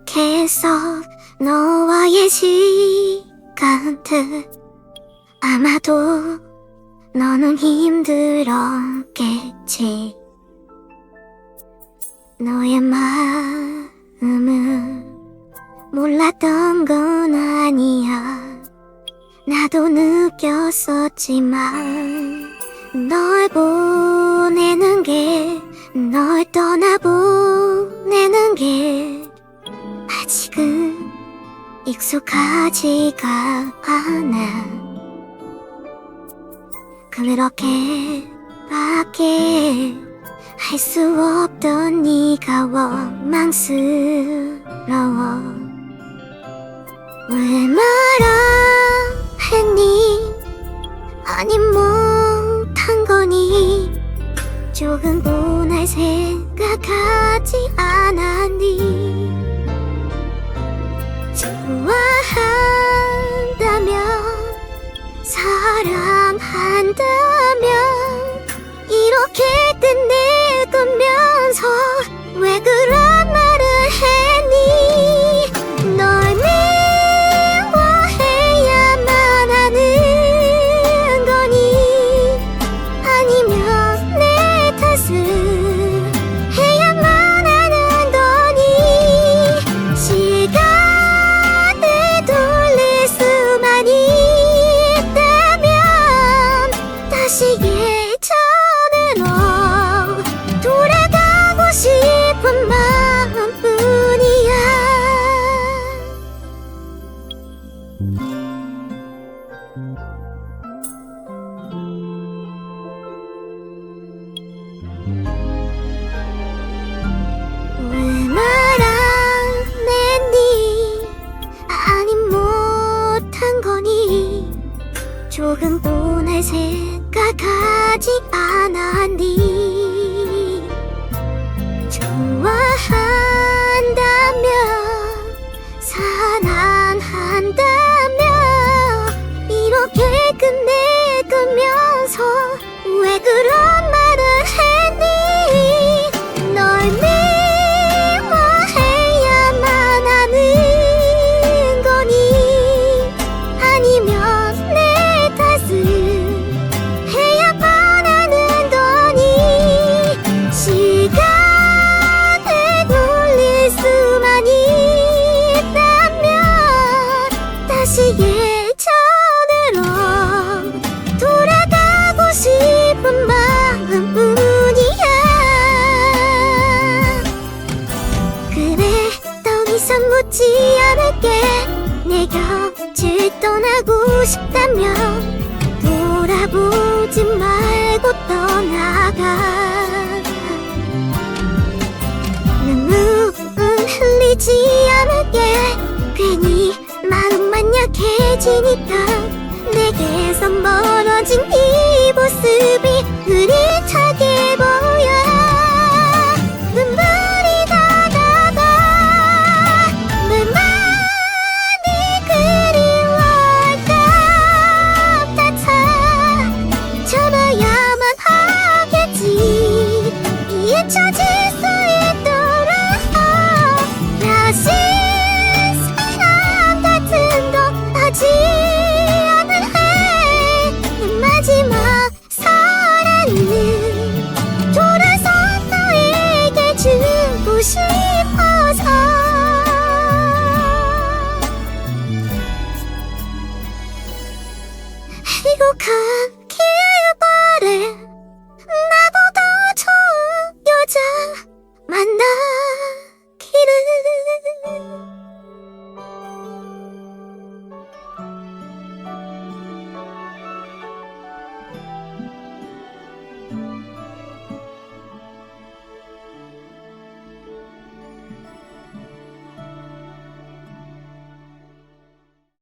행복해서 너와의 시간들 아마도 너는 힘들었겠지. 너의 마음은 몰랐던 건 아니야. 나도 느꼈었지만 널 보내는 게 널 떠나보내는 게 아직은 익숙하지가 않아 그렇게밖에 할 수 없던 네가 원망스러워. 왜 말아 했니? 아니 못한 거니? 조금도 날 생각하지 않았니 조금도 날 생각하지 않았니? 좋아한 묻지 않을게. 내 곁을 떠나고 싶다면 돌아보지 말고 떠나가. 눈물은 흘리지 않을게. 괜히 마음만 약해지니까 내게서 멀어진 이 모습이 흐릿하게 보여 지고 간 길바래 나보다 좋은 여자 만나.